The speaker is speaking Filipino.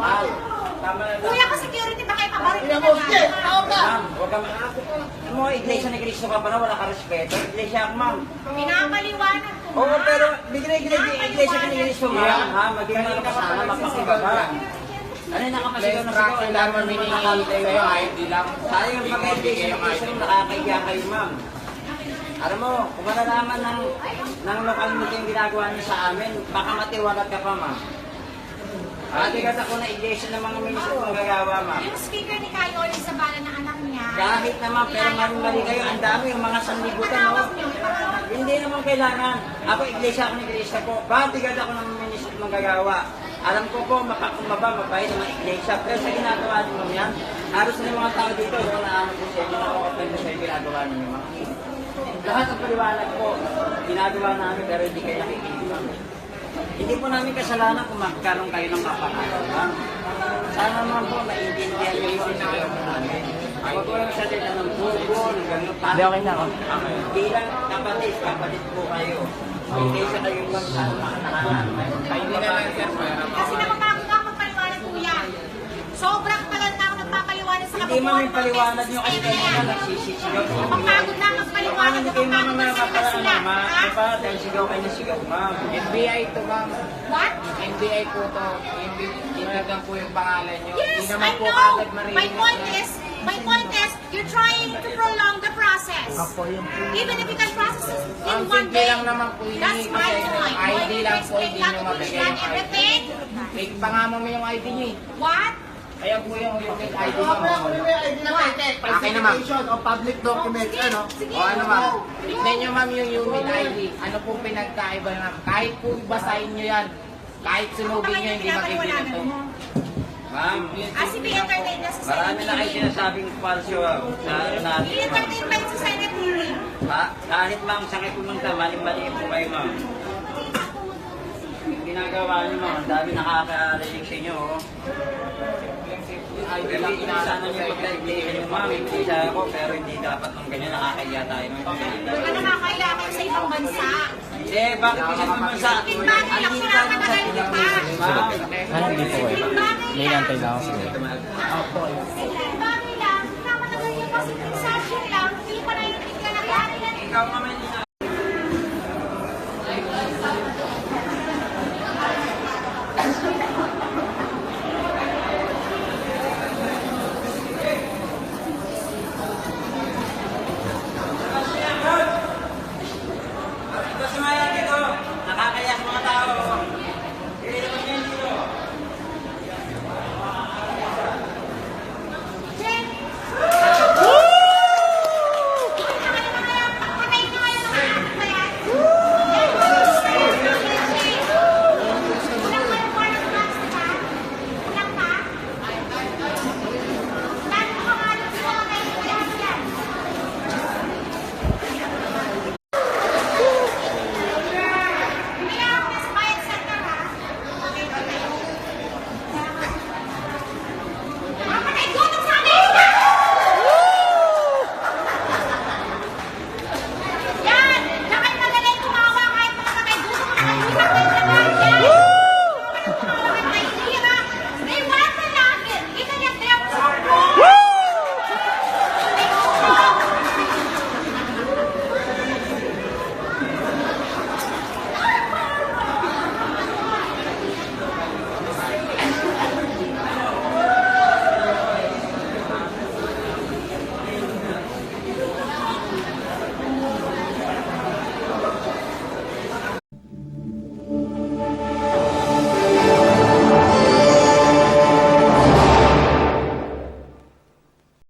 Mahal. Tama na Kuya ko security, baka ka mo, na sige, lang. tao ka. Ma'am, huwag ka ma... Ano mo, iglesia ni Cristo ka pa na wala ka respeto. Iglesia ako, ma'am. Pinapaliwanag ko. Oo, ma'am. pero bigla iglesia, iglesia ni Cristo, ma'am. Ha, maging ano ka sana, magpakaba ka. Ano yung nakapasigaw na sigaw? Ang dami naman nakakantay sa'yo, ID lang. Sayang yung mga iglesia ni Cristo, nakakahiya kayo, ma'am. Alam mo, kung malalaman ng, ng lokal nito yung ginagawa niyo sa amin, baka matiwalat ka pa, ma'am. Atigas ako na iglesia ng mga ministro kung gagawa, ma'am. Yung speaker ni Kayoli sa bala na anak niya. Kahit naman, pero mali-mali kayo, ang dami yung mga sanlibutan, no? Hindi naman kailangan. Ako, iglesia ako ni Cristo po. Batigad ako ng ministro ng gagawa. Alam ko po, makakumaba, mabait ng mga iglesia. Pero sa ginagawa niyo yan, halos na yung mga tao dito, no, na ano po sa inyo, nakakapag sa yung ginagawa niyo, ma'am. Lahat ng paliwanag po, ginagawa namin, pero hindi kayo nakikinig, ma'am. Hindi po namin kasalanan kung magkaroon kayo ng ma'am. Sana naman po, maintindihan niyo yung sinasabi namin. Huwag ko lang ng bubo, ng gano'n. Hindi, okay na ako. Bilang kapatid, kapatid po kayo. Hindi sa kayo lang sa mga tahanan. Kayo na lang, sir. Kasi napapagod ako magpaliwanag, kuya. Sobrang tagal na ako nagpapaliwanag sa Hindi mo yung paliwanag nyo kasi kayo na nagsisisigaw. Napapagod na ako kayo Napapagod mga na naman. Ha? Diba? Dahil sigaw kayo na sigaw, ma'am. NBI to ma'am. What? NBI po to. Hindi tinagan po yung pangalan nyo. Yes, I po know. My point is, my point is, you're trying to prolong the process. Even if you can process it in one day. lang naman po That's hinihingi ko my point. ID lang po, hindi nyo mabigay yung ID. everything? Fake pa nga mo yung ID nyo eh. What? Ayan po yung fake ID mo. ID na peke. Akin naman. Of public documents, Sige, ano? O ano ma'am? Tignan nyo ma'am yung UMIN ID. Ano pong pinagkaiba ma'am? Kahit po basahin nyo yan. Kahit sunugin nyo, hindi magiging ito. Ma'am, Ah, si. Entertain na sa marami na kayo sinasabing falso ah, sa ano natin, ma'am. I-entertain ba sa Senate hearing? Ha? Kahit ma'am, sakit pumunta, mali-mali po kayo, ma'am. Ginagawa niyo, ma'am, ang dami nakaka-relate sa inyo, oh. ID Pero lang hindi inaano sana ko niyo sa inyo. pagka-iglesia niyo, ma'am. Hindi sa ako, pero hindi dapat ng ganyan nakakahiya tayo. Ano nakakailangan sa ibang bansa? Eh, bakit kasi sa... Bakit lang kailangan tayo na sa- ganito pa? Ano, hindi po eh. May inantay lang ako sige. Simpleng bagay lang, naman na ganyan kasi transaction lang, hindi pa na yung tingnan nangyari yan. ikaw naman